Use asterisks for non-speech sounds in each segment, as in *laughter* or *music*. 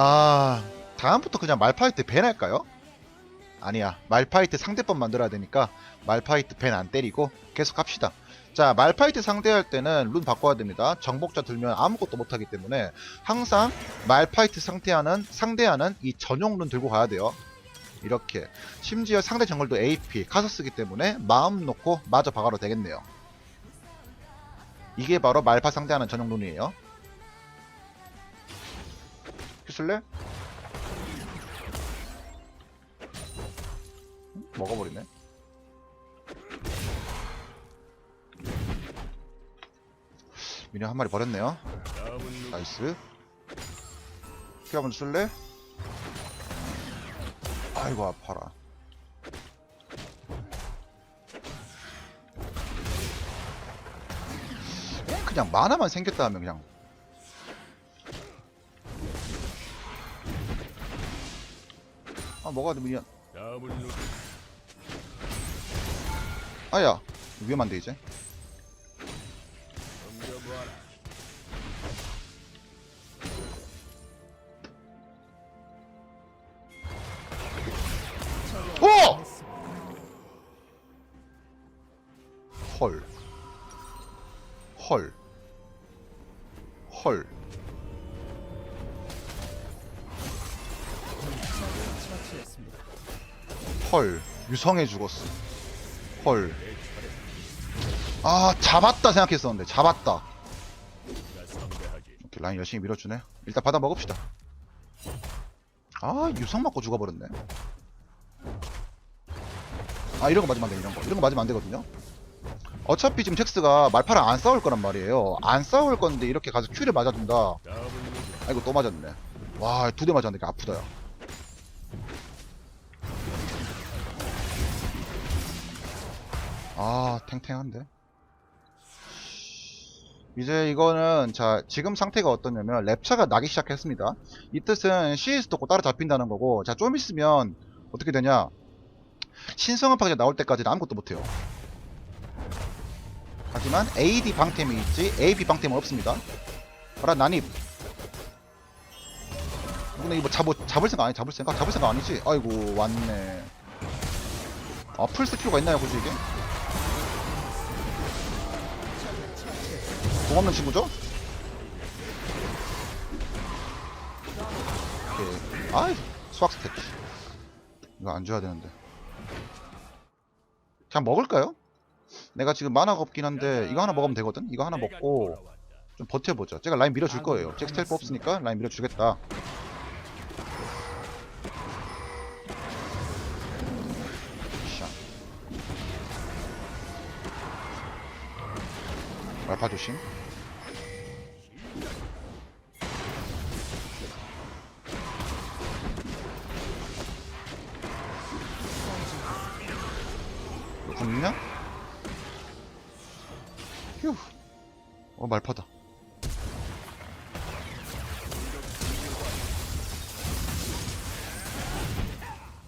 아 다음부터 그냥 말파이트 밴 할까요? 아니야. 말파이트 상대법 만들어야 되니까 말파이트 밴안 때리고 계속 합시다. 자 말파이트 상대할 때는 룬 바꿔야 됩니다. 정복자 들면 아무것도 못하기 때문에 항상 말파이트 상대하는 상대하는 이 전용 룬 들고 가야 돼요. 이렇게. 심지어 상대 정글도 AP 카서 쓰기 때문에 마음 놓고 마저 박아도 되겠네요. 이게 바로 말파 상대하는 전용 룬이에요 큐슬래? 먹어버리네. 미녀 한 마리 버렸네요. 나이스. 피 한번 쓸래? 아이고 아파라. 그냥 만화만 생겼다 하면 그냥 아돼 미녀 아야 위험한데 이제 오! 헐. 헐. 헐. 헐. 유성해 죽었어. 헐. 아, 잡았다 생각했었는데. 잡았다. 오케이, 라인 열심히 밀어주네. 일단 받아 먹읍시다. 아, 유성 맞고 죽어버렸네. 아, 이런 거 맞으면 안 돼, 이런 거. 이런 거 맞으면 안 되거든요. 어차피 지금 텍스가 말파랑 안 싸울 거란 말이에요. 안 싸울 건데 이렇게 가서 큐를 맞아준다. 아이고, 또 맞았네. 와, 두 대 맞았는데 아프다, 야. 아, 탱탱한데? 이제 이거는 자 지금 상태가 어떠냐면 랩차가 나기 시작했습니다. 이 뜻은 CS 도고 따라 잡힌다는 거고 자 좀 있으면 어떻게 되냐 신성한 파괴 나올 때까지는 아무것도 못해요. 하지만 AD 방템이 있지 AP 방템은 없습니다. 봐라 난입. 근데 이거 잡, 잡을 생각 아니 잡을 생각 잡을 생각 아니지? 아이고 왔네. 아 풀스 큐가 있나요 굳이 이게? 공 없는 친구죠? 아이, 수학 스택. 이거 안 줘야 되는데. 그냥 먹을까요? 내가 지금 만화가 없긴 한데, 이거 하나 먹으면 되거든? 이거 하나 먹고, 좀 버텨보자. 제가 라인 밀어줄 거예요. 잭 스텔프 없으니까 라인 밀어주겠다. 말파 조심. 궁 있냐? 휴. 어, 말파다.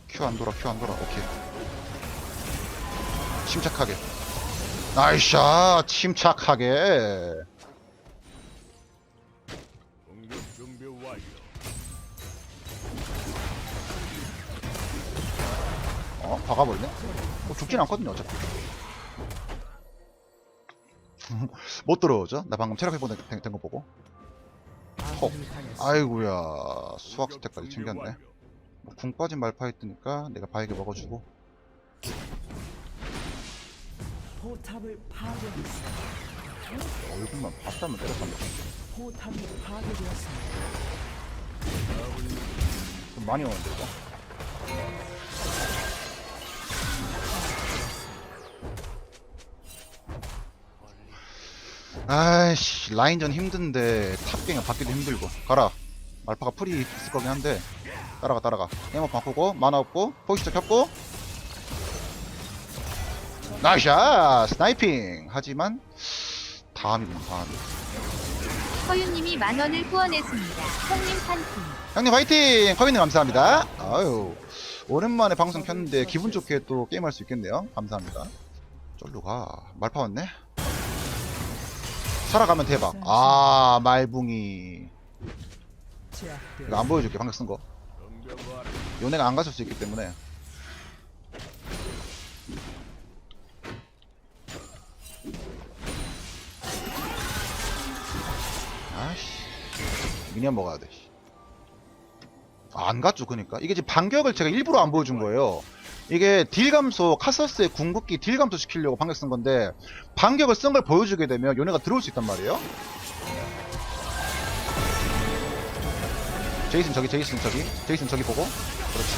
큐 안 돌아, 큐 안 돌아. 오케이. 침착하게. 나이샤! 침착하게. 어, 박아버리네? 어, 죽진 않거든요, 어차피. *laughs* 못 들어오죠? 나 방금 체력 회복 된, 된거 보고. 헉. 아이고야, 수학 스택까지 챙겼네. 뭐, 궁 빠진 말파이 뜨니까 내가 바에게 먹어주고. 포탑을 파괴했습니다. 얼굴만 봤다면 때렸었네. 포탑이 파괴되었습니다. 좀 많이 오는데, 이거. 아이씨, 라인전 힘든데, 탑갱을 받기도 힘들고. 가라. 말파가 풀이 있을 거긴 한데, 따라가, 따라가. 에모 바꾸고, 만화 없고, 포지션 켰고. 나이샤! 스나이핑! 하지만, 다음이구나, 다음. 허윤님이 만 원을 후원했습니다. 형님 판팅. 형님 화이팅! 커비님 감사합니다. 아유, 오랜만에 방송 켰는데 기분 좋게 또 게임할 수 있겠네요. 감사합니다. 쫄로 가. 말파 왔네? 살아가면 대박. 아, 말붕이. 이거 안 보여줄게 방금 쓴 거. 덤벼봐라. 요네가 안 갔을 수 있기 때문에. 미니언 먹어야 돼. 안 갔죠, 그니까. 이게 지금 반격을 제가 일부러 안 보여준 거예요. 이게 딜 감소, 카서스의 궁극기 딜 감소 시키려고 반격 쓴 건데, 반격을 쓴 걸 보여주게 되면 요네가 들어올 수 있단 말이에요. 제이슨 저기, 제이슨 저기, 제이슨 저기 보고. 그렇지.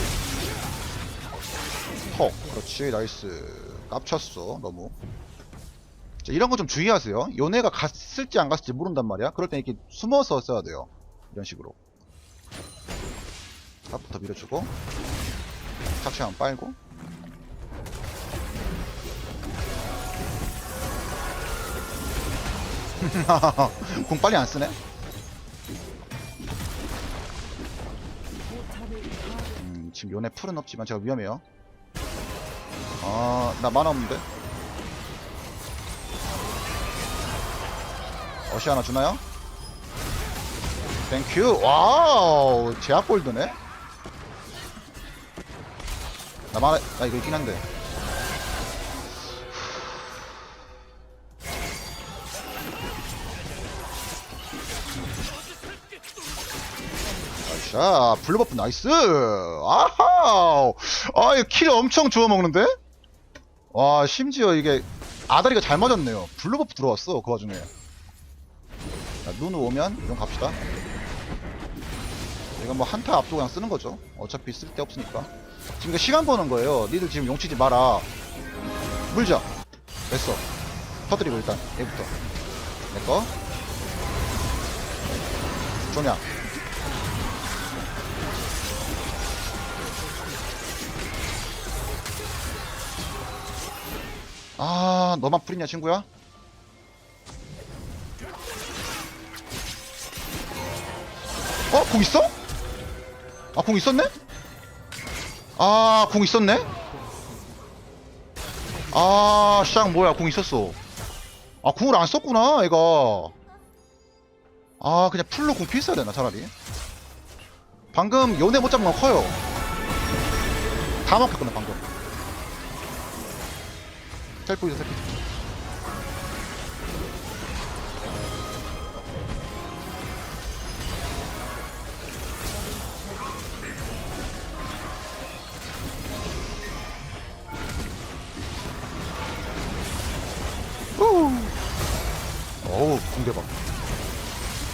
턱. 그렇지. 나이스. 깝쳤어. 너무. 자, 이런 거 좀 주의하세요. 요네가 갔을지 안 갔을지 모른단 말이야. 그럴 땐 이렇게 숨어서 써야 돼요. 이런 식으로. 앞부터 밀어주고. 착시한 빨고. *laughs* 공 빨리 안 쓰네. 음, 지금 요네 풀은 없지만 제가 위험해요. 아, 나 만화 없는데? 어시 하나 주나요? 땡큐! 와우! 제압 골드네? 나 만화, 나 이거 있긴 한데. 자, 블루버프 나이스! 아하! 아, 이거 킬 엄청 주워 먹는데? 와, 심지어 이게 아다리가 잘 맞았네요. 블루버프 들어왔어, 그 와중에. 자, 눈 오면 이건 갑시다. 이건 뭐 한타 앞두고 그냥 쓰는 거죠. 어차피 쓸데 없으니까. 지금 이거 시간 버는 거예요. 니들 지금 용치지 마라. 물자. 됐어. 터뜨리고 일단 얘부터. 내 거. 종양. 아, 너만 풀이냐, 친구야? 어? 공 있어? 아, 공 있었네? 아, 공 있었네? 아, 쌍, 뭐야, 공 있었어. 아, 궁을 안 썼구나, 얘가. 아, 그냥 풀로 공 피했어야 되나, 차라리. 방금 요네 못 잡은 건 커요. 다 막혔구나, 방금. 셀프이다, 셀프. 공대박.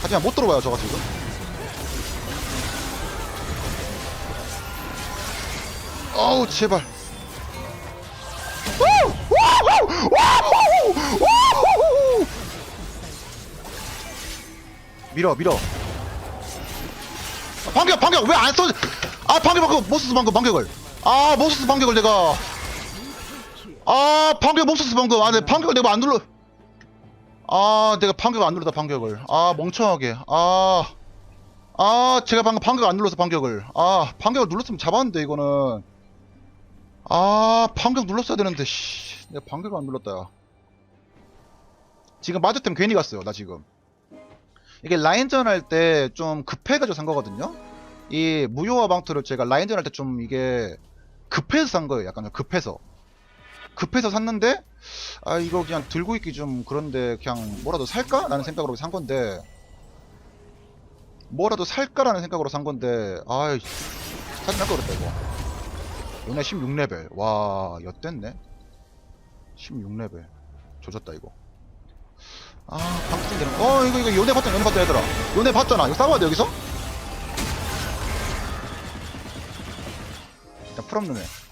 하지만 못 들어봐요, 저가 지금. 어우, 제발. 밀어, 밀어. 아, 반격, 반격! 왜 안 써? 아, 반격, 반격! 못 썼어, 방금, 반격을. 아, 못 썼어, 반격을 내가. 아, 반격 못 썼어, 방금. 아, 내 반격을 내가 안 눌러. 아, 내가 반격을 안 눌렀다, 반격을. 아, 멍청하게. 아. 아, 제가 방금 반격을 안 눌러서 반격을. 아, 반격을 눌렀으면 잡았는데, 이거는. 아, 반격 눌렀어야 되는데, 씨. 내가 반격을 안 눌렀다, 야. 지금 마주템 괜히 갔어요, 나 지금. 이게 라인전 할 때 좀 급해가지고 산 거거든요? 이 무효화 방투를 제가 라인전 할 때 좀 이게 급해서 산 거예요, 약간 좀 급해서. 급해서 샀는데, 아, 이거 그냥 들고 있기 좀 그런데 그냥 뭐라도 살까? 라는 생각으로 산 건데, 뭐라도 살까라는 생각으로 산 건데, 아이, 사진 할거 그랬다, 이거. 요네 16레벨. 와, 엿됐네. 16레벨. 조졌다, 이거. 아, 방금 되는 어, 이거, 이거 요네 봤잖아, 요네 봤잖아, 얘들아. 요네 봤잖아. 이거 싸워야 돼, 여기서? 일단 애.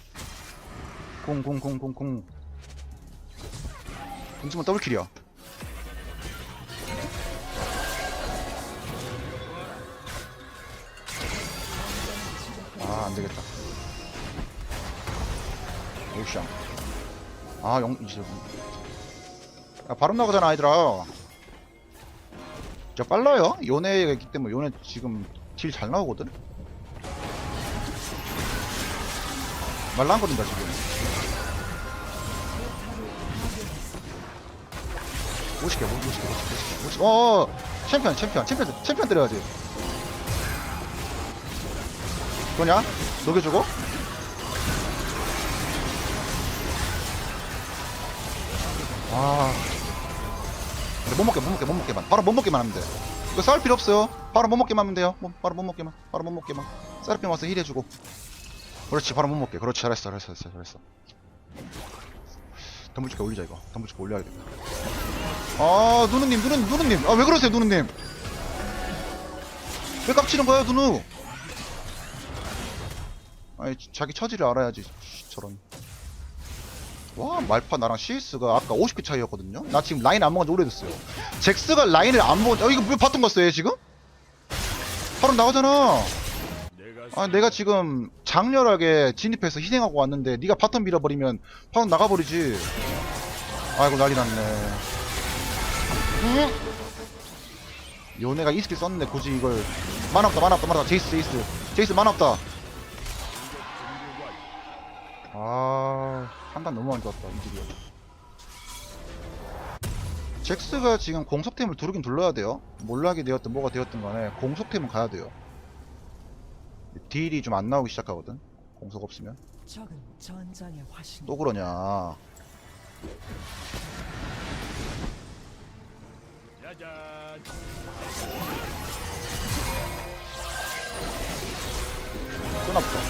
공, 공, 공, 공, 공. 공중은 더블킬이야. 아, 안 되겠다. 오우샹. 아, 영, 이제. 야, 바로 나가잖아, 아이들아. 진짜 빨라요. 요네가 있기 때문에 요네 지금 딜 잘 나오거든? 말랑거린다, 지금. 50개, 50개, 50개, 50개. 어, 어, 챔피언, 챔피언, 챔피언, 챔피언 때려야지. 그거냐? 녹여주고? 아. 근데 못 먹게 못 먹게 못 먹게만. 바로 못 먹게만 하면 돼. 이거 싸울 필요 없어요. 바로 못 먹게만 하면 돼요. 뭐, 바로 못 먹게만 바로 못 먹게만. 세라핌 와서 힐 해주고. 그렇지 바로 못 먹게. 그렇지 잘했어 잘했어 잘했어 잘했어 덤불줄게 올리자 이거. 덤불줄게 올려야겠다. 아 누누님 누누 누누님. 아 왜 그러세요 누누님? 왜 깝치는 거야 누누? 아니 자기 처지를 알아야지 씨, 저런. 와 말파 나랑 CS가 아까 50개 차이였거든요? 나 지금 라인 안 먹은 지 오래됐어요. 잭스가 라인을 안 먹은 어 이거 왜 바텀 갔어 얘 지금? 바로 나가잖아. 내가 아 내가 지금 장렬하게 진입해서 희생하고 왔는데 네가 바텀 밀어버리면 바텀 나가버리지. 아이고 난리 났네. 응? 요네가 이 스킬 썼는데 굳이 이걸 만화 없다 만화 없다 만화 없다. 제이스 제이스. 제이스 만화 없다. 아 판단 너무 안 좋았다 이질이야 잭스가 지금 공속템을 두르긴 둘러야 돼요. 몰락이 되었든 뭐가 되었든 간에 공속템은 가야 돼요 딜이 좀 안 나오기 시작하거든 공속 없으면. 또 그러냐 짜잔. 또 나쁘다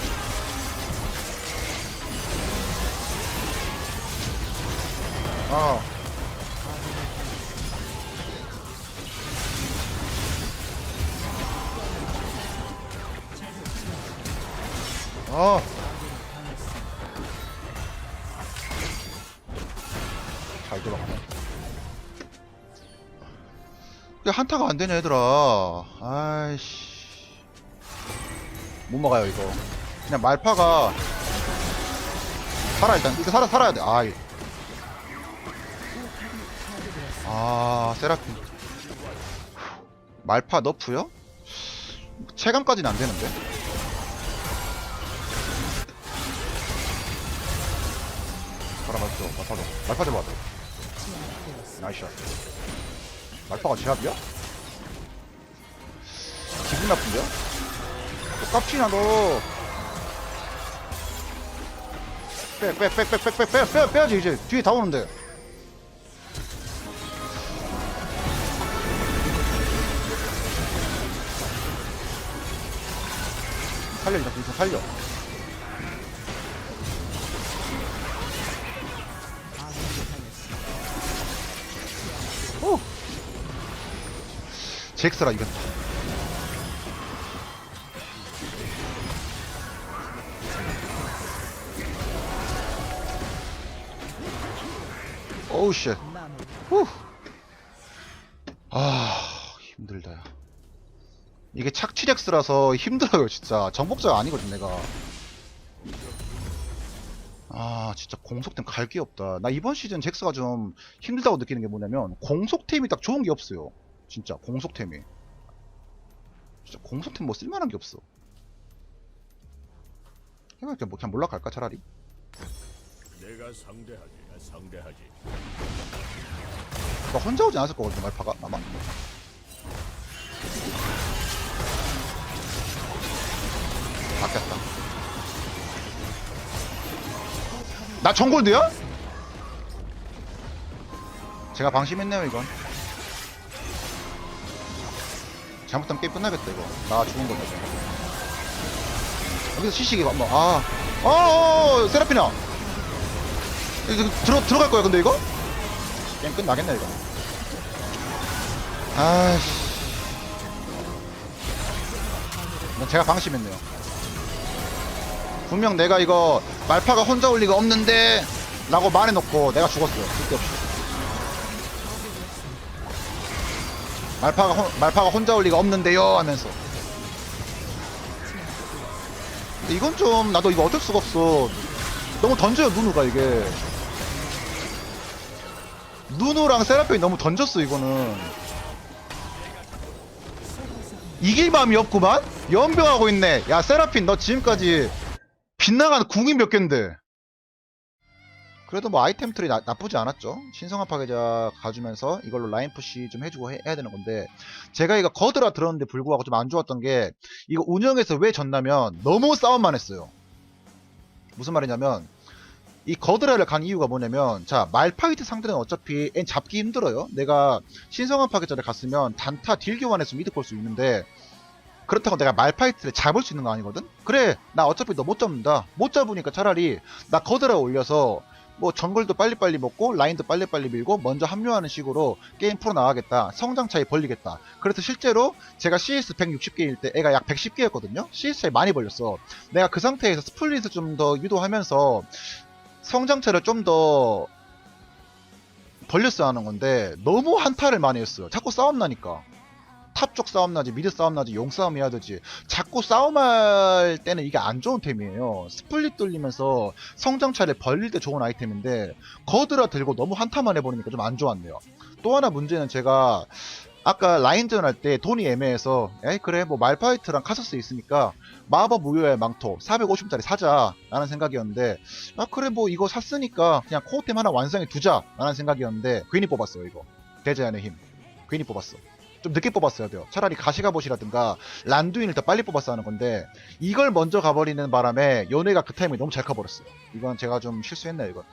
한타가 안 되냐, 얘들아. 아이씨. 못 막아요, 이거. 그냥 말파가. 살아, 일단. 이거 살아, 살아야 돼. 아 이. 아, 세라핀. 말파 너프요? 체감까지는 안 되는데. 바라 맞죠? 말파도. 말파 잡아도. 나이스 샷. 말파가 제압이야? 기분 나쁜데요? 또 깝치나 너. 빼, 빼, 빼, 빼, 빼, 빼, 빼, 빼, 빼야지 이제 뒤에 다 오는데. 살려 일단 살려. 잭스라 이겼다. 오우 쉣. 후. 아 힘들다 야. 이게 착취렉스라서 힘들어요 진짜 정복자가 아니거든 내가 아 진짜 공속템 갈 게 없다 나 이번 시즌 잭스가 좀 힘들다고 느끼는 게 뭐냐면 공속템이 딱 좋은 게 없어요 진짜 공속템이 진짜 공속템 뭐 쓸만한 게 없어 그냥 뭐 그냥 몰락갈까 차라리 내가 상대하지. 상대하지. 나 혼자 오지 않았을 거거든 말파가 아마 바뀌었다 나 정골드야? 제가 방심했네요 이건 잘못하면 게임 끝나겠다 이거 나 죽은 거다 여기서 시식이 뭐 아, 어, 어, 어, 세라피나. 이거 들어 들어갈 거야 근데 이거? 게임 끝나겠네 이거. 아씨. 제가 방심했네요. 분명 내가 이거 말파가 혼자 올 리가 없는데 라고 말해놓고 내가 죽었어요. 쓸데없이. 말파가 혼, 말파가 혼자 올 리가 없는데요 하면서. 이건 좀 나도 이거 어쩔 수가 없어. 너무 던져요 누누가 이게. 누누랑 세라핀이 너무 던졌어 이거는. 이길 마음이 없구만? 연병하고 있네. 야 세라핀 너 지금까지 빗나간 궁이 몇 갠데? 그래도 뭐 아이템 틀이 나, 나쁘지 않았죠. 신성한 파괴자 가주면서 이걸로 라인 푸시 좀 해주고 해, 야 되는 건데 제가 이거 거드라 들었는데 불구하고 좀 안 좋았던 게 이거 운영에서 왜 졌냐면 너무 싸움만 했어요. 무슨 말이냐면 이 거드라를 간 이유가 뭐냐면 자 말파이트 상대는 어차피 엔 잡기 힘들어요. 내가 신성한 파괴자를 갔으면 단타 딜 교환해서 미드 볼 수 있는데 그렇다고 내가 말파이트를 잡을 수 있는 거 아니거든? 그래 나 어차피 너 못 잡는다. 못 잡으니까 차라리 나 거드라 올려서 뭐 정글도 빨리빨리 먹고 라인도 빨리빨리 밀고 먼저 합류하는 식으로 게임 풀어 나가겠다. 성장 차이 벌리겠다. 그래서 실제로 제가 CS 160개일 때 애가 약 110개였거든요. CS 차이 많이 벌렸어. 내가 그 상태에서 스플릿을 좀 더 유도하면서 성장차를 좀 더 벌렸어야 하는 건데 너무 한타를 많이 했어요. 자꾸 싸움 나니까. 탑 쪽 싸움 나지, 미드 싸움 나지, 용 싸움 해야 되지. 자꾸 싸움할 때는 이게 안 좋은 템이에요. 스플릿 돌리면서 성장차를 벌릴 때 좋은 아이템인데 거드라 들고 너무 한타만 해버리니까 좀 안 좋았네요. 또 하나 문제는 제가 아까 라인전 할 때 돈이 애매해서 에이 그래 뭐 말파이트랑 카서스 있으니까 마법 무효의 망토 450짜리 사자 라는 생각이었는데 아 그래 뭐 이거 샀으니까 그냥 코어템 하나 완성해 두자 라는 생각이었는데 괜히 뽑았어요 이거 대제한의 힘 괜히 뽑았어 좀 늦게 뽑았어야 돼요. 차라리 가시가봇이라든가 란두인을 더 빨리 뽑았어야 하는 건데 이걸 먼저 가버리는 바람에 연애가 그 타이밍에 너무 잘 가버렸어요. 이건 제가 좀 실수했네요 이건